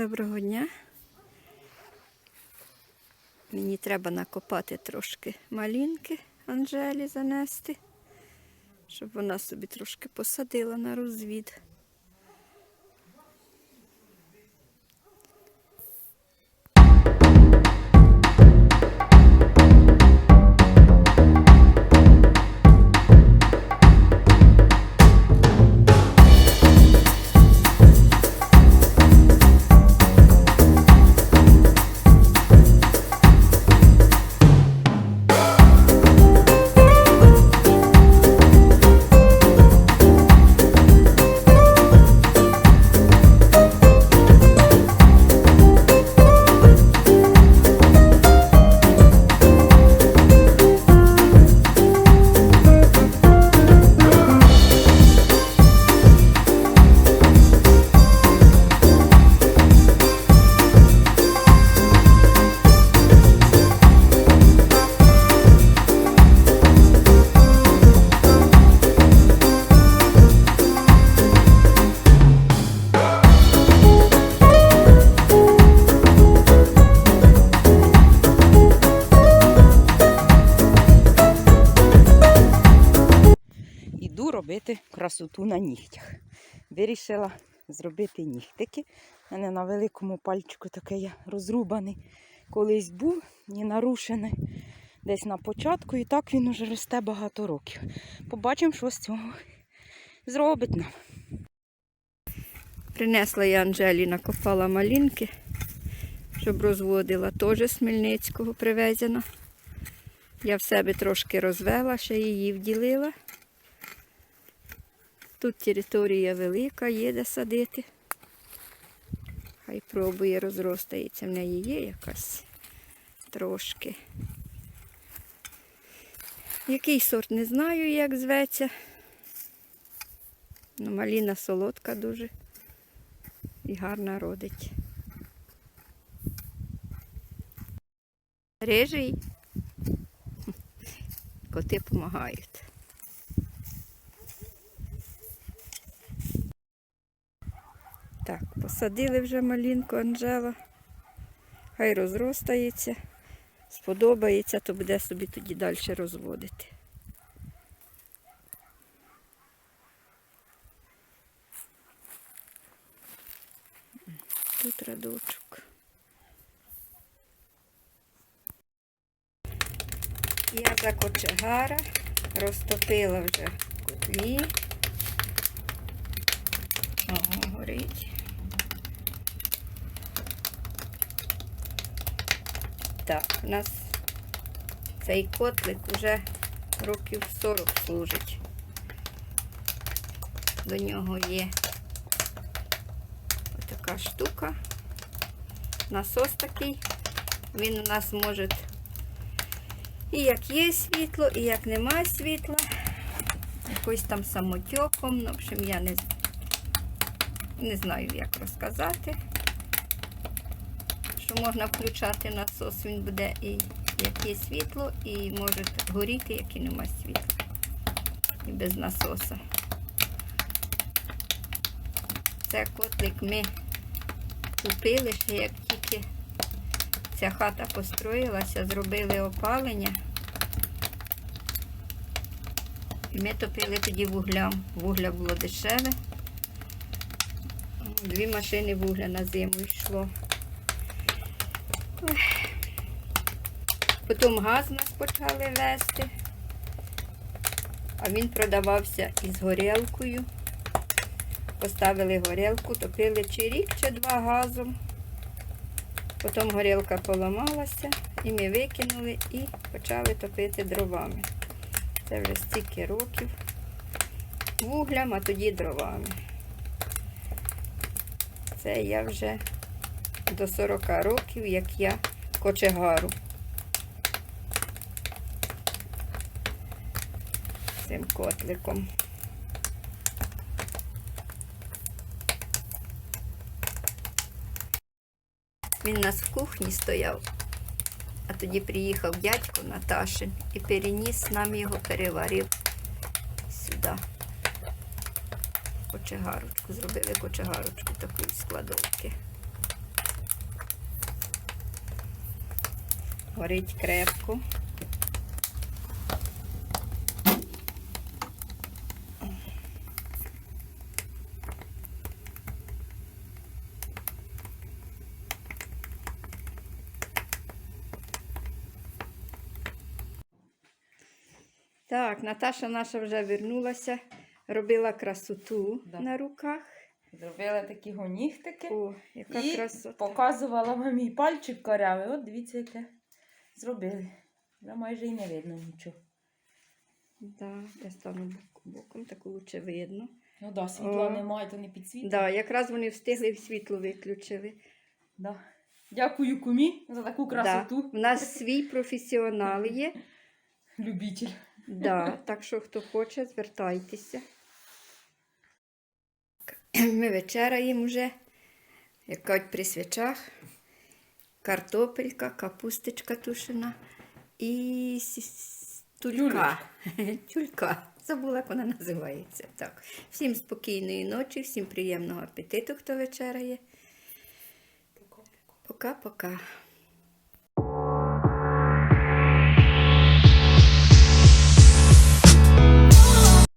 Доброго дня. Мені треба накопати трошки малінки Анжелі занести, щоб вона собі трошки посадила на розвід. Іду красоту на нігтях. Вирішила зробити нігтики. У мене на великому пальчику такий розрубаний колись був і нарушений десь на початку, і так він уже росте багато років. Побачимо, що з цього зробить нам. Принесла я Анжелі, накопала малінки, щоб розводила. Теж з Хмельницького привезена. Я в себе трошки розвела, ще її вділила. Тут територія велика, є де садити. Хай пробує, розростається. В неї є якась трошки. Який сорт не знаю, як зветься. Ну, маліна солодка дуже і гарно родить. Рижий. Коти допомагають. Так, посадили вже малинку Анжела. Хай розростається. Сподобається, то буде собі тоді далі розводити. Тут радочок. Я за кочегара розтопила вже котлі. Ого, горить. Так, у нас цей котлик вже років 40 служить. До нього є така штука. Насос такий. Він у нас може і як є світло, і як немає світла. Якось там самотьоком. Ну, в общем, я не, не знаю, як розказати. Що можна включати насос, він буде і як є світло, і може горіти, як і немає світла. І без насоса. Це котлик ми купили ще як тільки ця хата построїлася, зробили опалення. І ми топили тоді вуглям. Вугля було дешеве. Дві машини вугля на зиму йшло. Потім газ нас почали вести, а він продавався із горілкою. Поставили горілку, топили чи рік, чи два газом. Потім горілка поламалася і ми викинули і почали топити дровами. Це вже стільки років. Вуглям, а тоді дровами. Це я вже до 40 років, як я кочегару. Цим котликом. Він у нас в кухні стояв, а тоді приїхав дядько Наташин і переніс нам його, переварив сюди. Кочегарочку. Зробили кочегарочку такої складовки. Горить крепко. Так, Наташа наша вже вернулася, робила красоту Да. на руках. Зробила такі гонігтики. О, яка і красота. показувала мамі пальчик корявий. От дивіться, яке зробили. Вже майже і не видно нічого. Да, я стану бок- боком, так лучше видно. Ну да, світла О. немає, то не підсвітить. Да, якраз вони встигли світло виключили. Да. Дякую кумі за таку красоту. Да. У нас свій професіонал є. Любитель. Да, так що хто хоче, звертайтеся. Ми вечеряємо вже, як кажуть, при свічах. Картопелька, капусточка тушена і тулька. Тюлька. Забула, як вона називається. Так. Всім спокійної ночі, всім приємного апетиту, хто вечеряє. Пока-пока.